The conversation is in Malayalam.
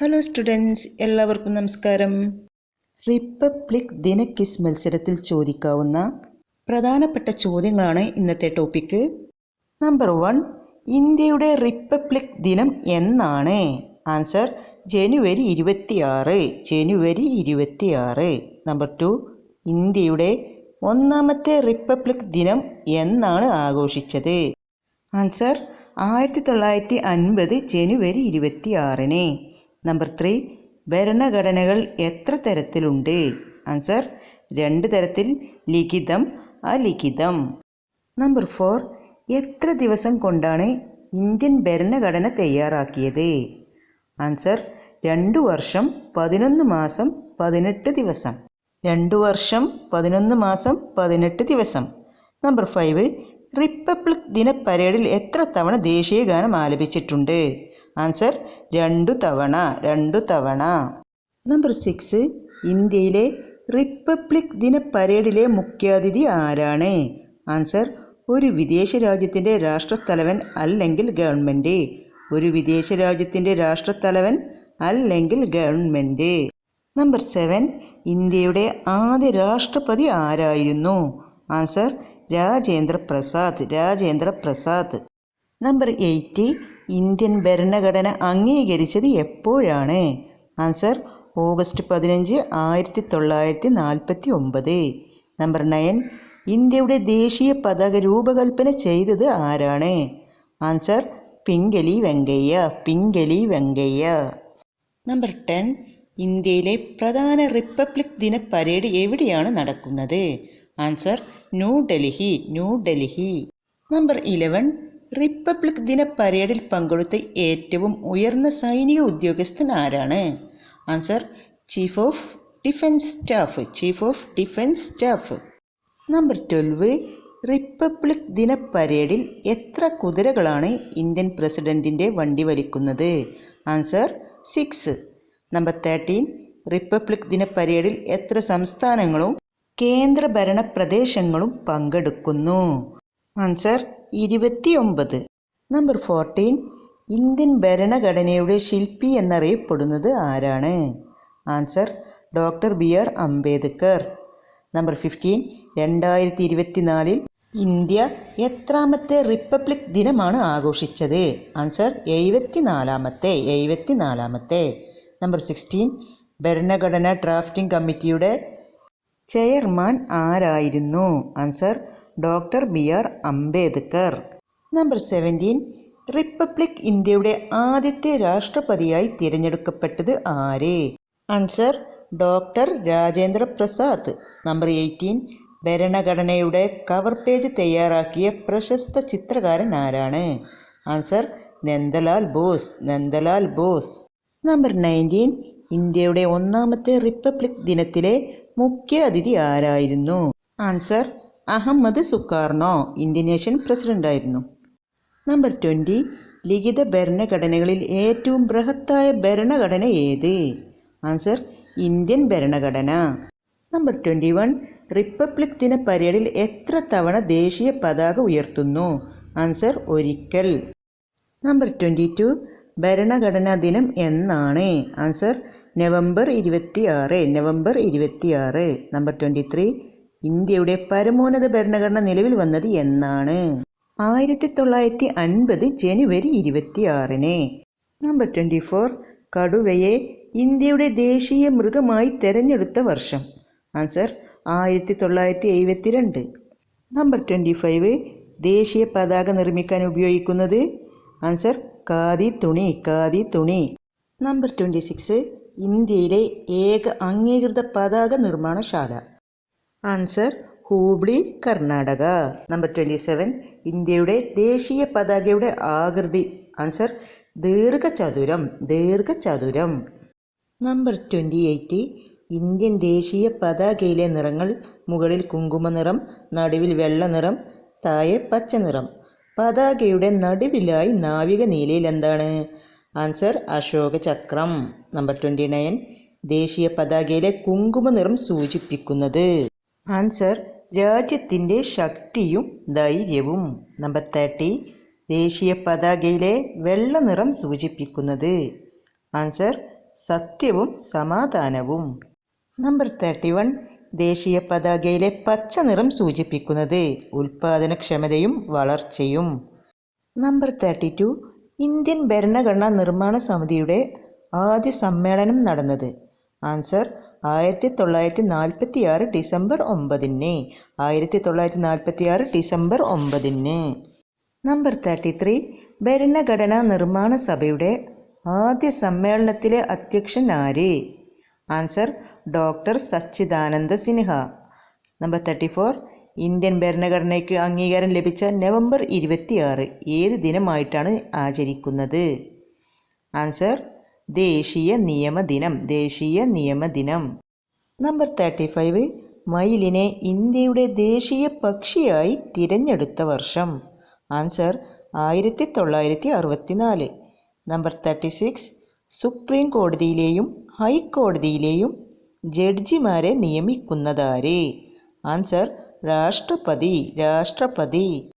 ഹലോ സ്റ്റുഡൻസ് എല്ലാവർക്കും നമസ്കാരം. റിപ്പബ്ലിക് ദിന ക്വിസ് മത്സരത്തിൽ ചോദിക്കാവുന്ന പ്രധാനപ്പെട്ട ചോദ്യങ്ങളാണ് ഇന്നത്തെ ടോപ്പിക്ക് നമ്പർ വൺ ഇന്ത്യയുടെ റിപ്പബ്ലിക് ദിനം എന്നാണ്? ആൻസർ ജനുവരി ഇരുപത്തിയാറ്. ജനുവരി ഇരുപത്തിയാറ്. നമ്പർ ടു ഇന്ത്യയുടെ ഒന്നാമത്തെ റിപ്പബ്ലിക് ദിനം എന്നാണ് ആഘോഷിച്ചത്? ആൻസർ ആയിരത്തി തൊള്ളായിരത്തി അൻപത് ജനുവരി ഇരുപത്തിയാറിന്. നമ്പർ ത്രീ ഭരണഘടനകൾ എത്ര തരത്തിലുണ്ട്? ആൻസർ രണ്ട് തരത്തിൽ ലിഖിതം അലിഖിതം. നമ്പർ ഫോർ എത്ര ദിവസം കൊണ്ടാണ് ഇന്ത്യൻ ഭരണഘടന തയ്യാറാക്കിയത്? ആൻസർ രണ്ടു വർഷം പതിനൊന്ന് മാസം പതിനെട്ട് ദിവസം. രണ്ടു വർഷം പതിനൊന്ന് മാസം പതിനെട്ട് ദിവസം. നമ്പർ ഫൈവ് റിപ്പബ്ലിക് ദിന പരേഡിൽ എത്ര തവണ ദേശീയ ഗാനം ആലപിച്ചിട്ടുണ്ട്? ആൻസർ രണ്ടു തവണ രണ്ടു തവണ. നമ്പർ സിക്സ് ഇന്ത്യയിലെ റിപ്പബ്ലിക് ദിന പരേഡിലെ മുഖ്യാതിഥി ആരാണ്? ആൻസർ ഒരു വിദേശ രാജ്യത്തിന്റെ രാഷ്ട്രത്തലവൻ അല്ലെങ്കിൽ ഗവൺമെന്റ്. ഒരു വിദേശ രാജ്യത്തിന്റെ രാഷ്ട്രത്തലവൻ അല്ലെങ്കിൽ ഗവൺമെന്റ്. നമ്പർ സെവൻ ഇന്ത്യയുടെ ആദ്യ രാഷ്ട്രപതി ആരായിരുന്നു? Answer Rajendra Prasad Rajendra Prasad. Number eight Indian ഭരണഘടന അംഗീകരിച്ചത് എപ്പോഴാണ്? ആൻസർ ഓഗസ്റ്റ് പതിനഞ്ച് ആയിരത്തി തൊള്ളായിരത്തി നാൽപ്പത്തി ഒമ്പത് നമ്പർ നയൻ ഇന്ത്യയുടെ ദേശീയ പതാക രൂപകൽപ്പന ചെയ്തത് ആരാണ്? Answer Pingali Venkayya Pingali Venkayya. Number ten ഇന്ത്യയിലെ പ്രധാന റിപ്പബ്ലിക് ദിന പരേഡ് എവിടെയാണ് നടക്കുന്നത്? Answer New Delhi New Delhi. Number eleven republic ദിന പരേഡിൽ പങ്കെടുത്ത ഏറ്റവും ഉയർന്ന സൈനിക ഉദ്യോഗസ്ഥൻ ആരാണ്? Answer chief of defence staff. Chief of defence staff. Number twelve. Republic ദിന പരേഡിൽ എത്ര കുതിരകളാണ് ഇന്ത്യൻ പ്രസിഡന്റിന്റെ വണ്ടി വലിക്കുന്നത്? Answer six number thirteen republic ദിന പരേഡിൽ എത്ര സംസ്ഥാനങ്ങളും കേന്ദ്രഭരണ പ്രദേശങ്ങളും പങ്കെടുക്കുന്നു? ആൻസർ ഇരുപത്തിയൊമ്പത്. നമ്പർ ഫോർട്ടീൻ ഇന്ത്യൻ ഭരണഘടനയുടെ ശില്പി എന്നറിയപ്പെടുന്നത് ആരാണ്? Answer doctor B R Ambedkar. Number fifteen രണ്ടായിരത്തി ഇരുപത്തിനാലിൽ ഇന്ത്യ എത്രാമത്തെ റിപ്പബ്ലിക് ദിനമാണ് ആഘോഷിച്ചത്? ആൻസർ എഴുപത്തിനാലാമത്തെ എഴുപത്തിനാലാമത്തെ. നമ്പർ സിക്സ്റ്റീൻ ഭരണഘടനാ ഡ്രാഫ്റ്റിംഗ് കമ്മിറ്റിയുടെ ചെയർമാൻ ആരായിരുന്നു? Answer doctor B R Ambedkar. Number seventeen. Republic ഇന്ത്യയുടെ ആദ്യത്തെ രാഷ്ട്രപതിയായി തിരഞ്ഞെടുക്കപ്പെട്ടത് ആര്? Answer doctor Rajendra Prasad. Number eighteen. ഭരണഘടനയുടെ കവർ പേജ് തയ്യാറാക്കിയ പ്രശസ്ത ചിത്രകാരൻ ആരാണ്? Answer Nandalal Bose. Nandalal Bose. Number nineteen. ഇന്ത്യയുടെ ഒന്നാമത്തെ റിപ്പബ്ലിക് ദിനത്തിലെ മുഖ്യ അതിഥി ആരായിരുന്നു? ആൻസർ അഹമ്മദ് സുക്കാർണോ ഇന്തോനേഷ്യൻ പ്രസിഡന്റായിരുന്നു നമ്പർ ട്വന്റി ലിഖിത ഭരണഘടനകളിൽ ഏറ്റവും ബൃഹത്തായ ഭരണഘടന ഏത്? ആൻസർ ഇന്ത്യൻ ഭരണഘടന. നമ്പർ ട്വന്റി വൺ റിപ്പബ്ലിക് ദിന പരേഡിൽ എത്ര തവണ ദേശീയ പതാക ഉയർത്തുന്നു? ആൻസർ ഒരിക്കൽ. നമ്പർ ട്വന്റി ടു ഭരണഘടനാ ദിനം എന്നാണ്? ആൻസർ നവംബർ ഇരുപത്തി ആറ് നവംബർ ഇരുപത്തിയാറ്. നമ്പർ ട്വന്റി ത്രീ ഇന്ത്യയുടെ പരമോന്നത ഭരണഘടന നിലവിൽ വന്നത് എന്നാണ്. ആയിരത്തി തൊള്ളായിരത്തി അൻപത് ജനുവരി ഇരുപത്തിയാറിന് നമ്പർ ട്വന്റി ഫോർ കടുവയെ ഇന്ത്യയുടെ ദേശീയ മൃഗമായി തെരഞ്ഞെടുത്ത വർഷം. ആൻസർ ആയിരത്തി തൊള്ളായിരത്തി എഴുപത്തിരണ്ട് നമ്പർ ട്വന്റി ഫൈവ് ദേശീയ പതാക നിർമ്മിക്കാൻ ഉപയോഗിക്കുന്നത്? ആൻസർ ഖാദി തുണി ഖാദി തുണി. നമ്പർ ട്വന്റി സിക്സ് ഇന്ത്യയിലെ ഏക അംഗീകൃത പതാക നിർമ്മാണശാല. Answer Hubli Karnataka number twenty seven ഇന്ത്യയുടെ ദേശീയ പതാകയുടെ ആകൃതി. ആൻസർ ദീർഘചതുരം ദീർഘചതുരം. നമ്പർ ട്വന്റി എയ്റ്റ് ഇന്ത്യൻ ദേശീയ പതാകയിലെ നിറങ്ങൾ മുകളിൽ കുങ്കുമ നിറം നടുവിൽ വെള്ള നിറം താഴെ പച്ച നിറം പതാകയുടെ നടുവിലായി നാവിക നീലയിൽ എന്താണ്? ആൻസർ അശോക ചക്രം. നമ്പർ ട്വന്റി നയൻ ദേശീയ പതാകയിലെ കുങ്കുമ നിറം സൂചിപ്പിക്കുന്നത്. ആൻസർ രാജ്യത്തിന്റെ ശക്തിയും ധൈര്യവും. നമ്പർ തേർട്ടി ദേശീയ പതാകയിലെ വെള്ള നിറം സൂചിപ്പിക്കുന്നത്. ആൻസർ സത്യവും സമാധാനവും. നമ്പർ തേർട്ടി വൺ ദേശീയ പതാകയിലെ പച്ച നിറം സൂചിപ്പിക്കുന്നത് ഉൽപാദനക്ഷമതയും വളർച്ചയും. നമ്പർ തേർട്ടി ടു ഇന്ത്യൻ ഭരണഘടനാ നിർമ്മാണ സമിതിയുടെ ആദ്യ സമ്മേളനം നടന്നത്. ആൻസർ ആയിരത്തി തൊള്ളായിരത്തി നാൽപ്പത്തി ആറ് ഡിസംബർ ഒമ്പതിന്. ആയിരത്തി തൊള്ളായിരത്തി നാൽപ്പത്തി ആറ് ഡിസംബർ ഒമ്പതിന്. Number thirty three. ഭരണഘടനാ നിർമ്മാണ സഭയുടെ ആദ്യ സമ്മേളനത്തിലെ അധ്യക്ഷൻ ആര്? Answer doctor Sachchidananda Sinha. Number thirty four. Indian ഭരണഘടനയ്ക്ക് അംഗീകാരം ലഭിച്ച നവംബർ ഇരുപത്തിയാറ് ഏത് ദിനമായിട്ടാണ് ആചരിക്കുന്നത്? ആൻസർ ദേശീയ നിയമദിനം ദേശീയ നിയമദിനം. നമ്പർ തേർട്ടി ഫൈവ് മയിലിനെ ഇന്ത്യയുടെ ദേശീയ പക്ഷിയായി തിരഞ്ഞെടുത്ത വർഷം. ആൻസർ ആയിരത്തി തൊള്ളായിരത്തി അറുപത്തിനാല് നമ്പർ തേർട്ടി സിക്സ് സുപ്രീം കോടതിയിലെയും ഹൈക്കോടതിയിലെയും ജഡ്ജിമാരെ നിയമിക്കുന്നതാരെ? ആൻസർ രാഷ്ട്രപതി രാഷ്ട്രപതി.